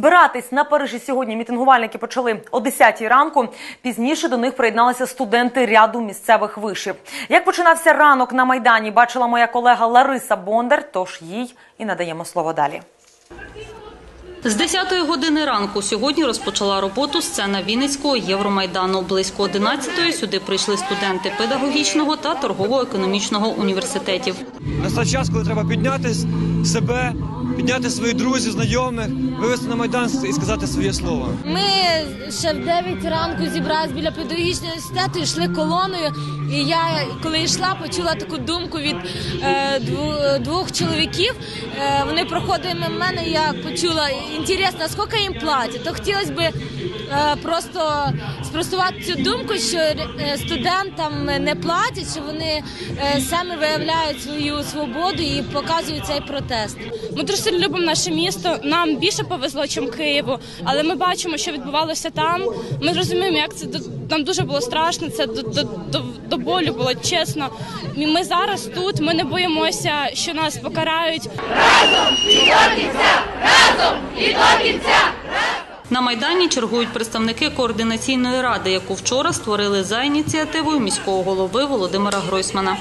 Збиратись на Парижі сьогодні мітингувальники почали о 10 ранку. Пізніше до них приєдналися студенти ряду місцевих вишів. Як починався ранок на майдані, бачила моя колега Лариса Бондар. Тож їй і надаємо слово далі. З 10-ї години ранку сьогодні розпочала роботу сцена Вінницького Євромайдану. Близько 11-ї сюди прийшли студенти педагогічного та торгово-економічного університетів. Настав час, коли треба підняти себе, підняти своїх друзів, знайомих, вивести на майдан і сказати своє слово. Ми ще в 9 ранку зібрались біля педагогічного університету, йшли колоною. І я, коли йшла, почула таку думку від е, двох чоловіків. Е, вони проходили мимо мене, я почула інтересно, скільки їм платять. То хотілося б е, просто спростувати цю думку, що е, студентам не платять, що вони е, самі виявляють свою свободу і показують цей протест. Ми дуже сильно любимо наше місто. Нам більше повезло, ніж Києву, але ми бачимо, що відбувалося там. Ми розуміємо, як це до- нам дуже було страшно. Це до, до, до, до болю було чесно. Ми зараз тут. Ми не боїмося, що нас покарають. На майдані чергують представники координаційної ради, яку вчора створили за ініціативою міського голови Володимира Гройсмана.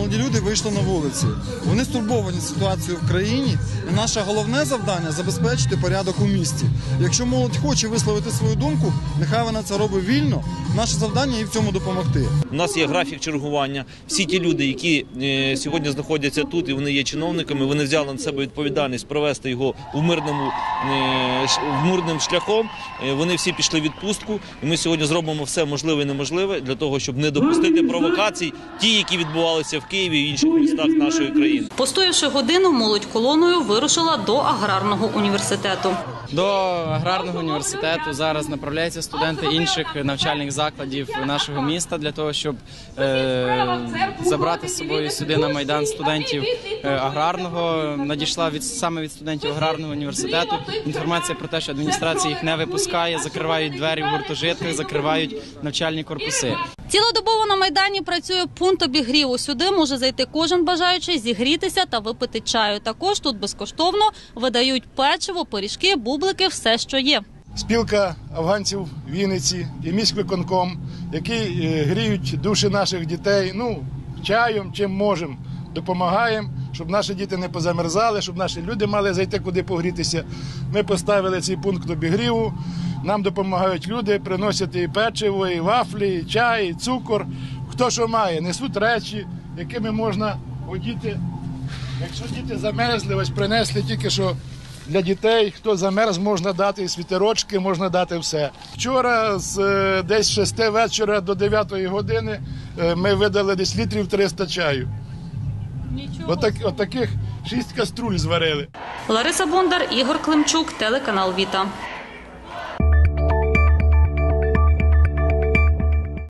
Молоді люди вийшли на вулиці. Вони стурбовані ситуацією в країні. І наше головне завдання забезпечити порядок у місті. Якщо молодь хоче висловити свою думку, нехай вона це робить вільно. Наше завдання їй в цьому допомогти. У нас є графік чергування. Всі ті люди, які е, сьогодні знаходяться тут, і вони є чиновниками, вони взяли на себе відповідальність провести його в мирному е, в мирним шляхом. Е, Вони всі пішли в відпустку, і ми сьогодні зробимо все можливе і неможливе для того, щоб не допустити провокацій, ті, які відбувалися в Києві і інших містах нашої країни. Постоявши годину, молодь колоною вирушила до аграрного університету. До аграрного університету зараз направляються студенти інших навчальних закладів нашого міста для того, щоб е, забрати з собою сюди на майдан студентів е, аграрного. Надійшла від саме від студентів аграрного університету інформація про те, що адміністрація їх не випускає, закривають двері в гуртожитках, закривають навчальні корпуси. Цілодобово на майдані працює пункт обігріву. Сюди може зайти кожен бажаючий зігрітися та випити чаю. Також тут безкоштовно видають печиво, пиріжки, бублики, все, що є. спілка афганців Вінниці і міськвиконком, які е, гріють душі наших дітей. Ну, чаєм, чим можемо, допомагаємо, щоб наші діти не позамерзали, щоб наші люди мали зайти куди погрітися. Ми поставили цей пункт обігріву. Нам допомагають люди, приносять і печиво, і вафлі, і чай, і цукор. Хто що має, несуть речі, якими можна одіти. Якщо діти замерзли, ось принесли тільки що для дітей, хто замерз, можна дати і світерочки, можна дати все. Вчора з е, десь з 6 вечора до 9 години е, ми видали десь літрів 300 чаю. Отак, отаких шість каструль зварили. Лариса Бондар, Ігор Климчук, телеканал Віта.